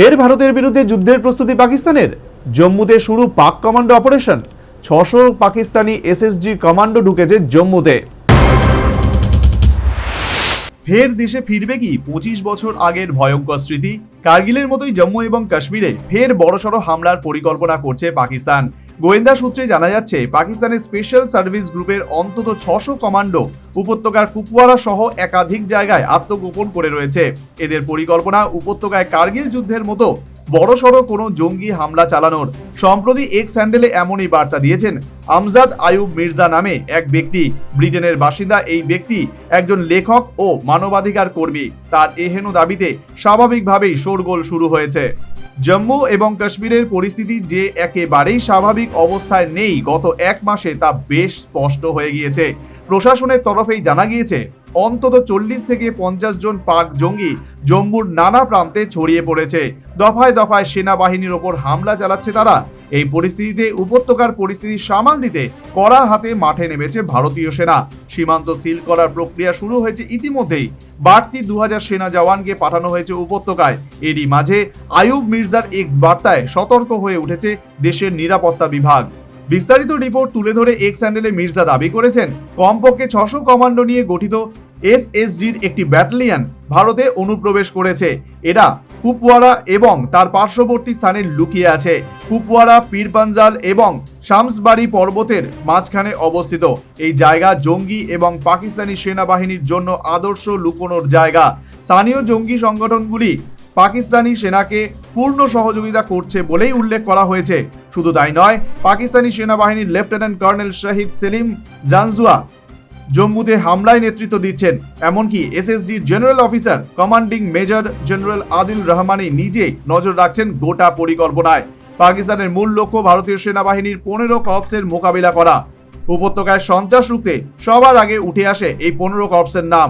ফের ভারতের বিরুদ্ধে যুদ্ধের প্রস্তুতি পাকিস্তানের। জম্মুতে শুরু পাক কমান্ডো অপারেশন। ছশো পাকিস্তানি এসএসজি কমান্ডো ঢুকেছে জম্মুতে। ফের দেশে ফিরবে কি পঁচিশ বছর আগের ভয়ঙ্কর স্মৃতি? কার্গিলের মতোই জম্মু এবং কাশ্মীরে ফের বড়সড় হামলার পরিকল্পনা করছে পাকিস্তান। গোয়েন্দা সূত্রে জানা যাচ্ছে, পাকিস্তানের স্পেশাল সার্ভিস গ্রুপের অন্তত ছশো কমান্ডো উপত্যকার কুপওয়ারা সহ একাধিক জায়গায় আত্মগোপন করে রয়েছে। এদের পরিকল্পনা উপত্যকায় কার্গিল যুদ্ধের মতো বড়সড় কোনো জঙ্গি হামলা চালানোর। সম্প্রতি এক্স হ্যান্ডেলে এমনই বার্তা দিয়েছেন আমজাদ আয়ুব মির্জা নামে এক ব্যক্তি। ব্রিটেনের বাসিন্দা এই ব্যক্তি একজন লেখক ও মানবাধিকার কর্মী। তার এহেন দাবিতে স্বাভাবিকভাবেই শোরগোল শুরু হয়েছে। জম্মু এবং কাশ্মীরের পরিস্থিতি যে একেবারেই স্বাভাবিক অবস্থায় নেই, গত এক মাসে তা বেশ স্পষ্ট হয়ে গিয়েছে। প্রশাসনের তরফেই জানা গিয়েছে, অন্তত চল্লিশ থেকে পঞ্চাশ জন পাক জঙ্গি জম্মুর নানা প্রান্তে ছড়িয়ে পড়েছে। দফায় দফায় সেনাবাহিনীর ওপর হামলা চালাচ্ছে তারা। এই পরিস্থিতিতে উপত্যকার পরিস্থিতি সামাল দিতে কড়া হাতে মাঠে নেমেছে ভারতীয় সেনা। সীমান্ত সিল করার প্রক্রিয়া শুরু হয়েছে ইতিমধ্যেই। বাড়তি দু সেনা জওয়ানকে পাঠানো হয়েছে উপত্যকায়। এরই মাঝে আয়ুব মির্জার এক্স বার্তায় সতর্ক হয়ে উঠেছে দেশের নিরাপত্তা বিভাগ। বিস্তারিত রিপোর্ট তুলে ধরে এক্স হ্যান্ডেলে মির্জা দাবি করেছেন, কমপক্ষে ছশো কমান্ডো নিয়ে গঠিত এসএসজির একটি ব্যাটালিয়ন ভারতে অনুপ্রবেশ করেছে। এরা কুপওয়ারা এবং তার পার্শ্ববর্তী স্থানে লুকিয়ে আছে। কুপওয়ারা, পীরপাঞ্জাল এবং শামসবাড়ি পর্বতের মাঝখানে অবস্থিত। এই জায়গা জঙ্গি এবং পাকিস্তানি সেনাবাহিনীর জন্য আদর্শ লুকোনোর জায়গা। স্থানীয় জঙ্গি সংগঠনগুলি পাকিস্তানি সেনাকে পূর্ণ সহযোগিতা করছে বলেই উল্লেখ করা হয়েছে। শুধু তাই নয়, পাকিস্তানি সেনাবাহিনীর লেফটেন্যান্ট কর্নেল শহীদ সেলিম জানজুয়া জম্মুতে হামলায় নেতৃত্ব দিচ্ছেন, এমনকি এসএসডির general officer commanding major general Adil Rahmani নিজে নজর রাখছেন গোটা পরিকল্পনায়। পাকিস্তানের মূল লক্ষ্য ভারতীয় সেনাবাহিনীর পনেরো কপসের মোকাবিলা করা। উপত্যকায় সন্ত্রাস রুখতে সবার আগে উঠে আসে এই পনেরো কর্পসের নাম।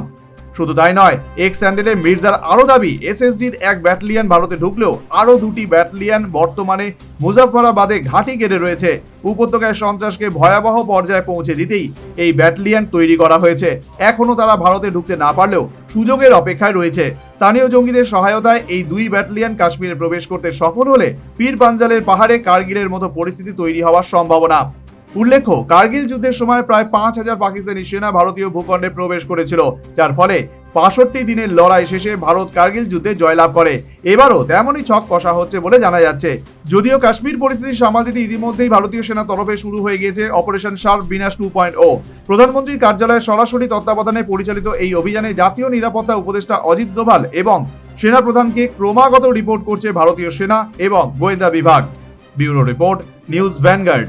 শুধু তাই নয়, এক্স স্যান্ডেলে মির্জার আরও দাবি, এসএসজির এক ব্যাটালিয়ন ভারতে ঢুকলেও আরও দুটি ব্যাটালিয়ন বর্তমানে মুজাফফরাবাদে ঘাঁটি কেটে রয়েছে। উপত্যকায় সন্ত্রাসকে ভয়াবহ পর্যায়ে পৌঁছে দিতেই এই ব্যাটালিয়ন তৈরি করা হয়েছে। এখনও তারা ভারতে ঢুকতে না পারলেও সুযোগের অপেক্ষায় রয়েছে। স্থানীয় জঙ্গিদের সহায়তায় এই দুই ব্যাটালিয়ন কাশ্মীরে প্রবেশ করতে সফল হলে পীর পাঞ্জালের পাহাড়ে কার্গিলের মতো পরিস্থিতি তৈরি হওয়ার সম্ভাবনা। উল্লেখ্য, কার্গিল যুদ্ধের সময় প্রায় পাঁচ হাজার পাকিস্তানি সেনা ভারতীয় ভূখণ্ডে প্রবেশ করেছিল, যার ফলে বাষট্টি দিনের লড়াই শেষে ভারত কার্গিল যুদ্ধে জয়লাভ করে। এবারও তেমনই ছক কষা হচ্ছে বলে জানা যাচ্ছে। যদিও কাশ্মীর পরিস্থিতি সামাল দিতে ইতিমধ্যেই ভারতীয় সেনা তরফে শুরু হয়ে গিয়েছে operation sharp Vinash two point O. প্রধানমন্ত্রীর কার্যালয়ে সরাসরি তত্ত্বাবধানে পরিচালিত এই অভিযানে জাতীয় নিরাপত্তা উপদেষ্টা অজিত দোভাল এবং সেনা প্রধানকে ক্রমাগত রিপোর্ট করছে ভারতীয় সেনা এবং গোয়েন্দা বিভাগ। Bureau report, news Vanguard.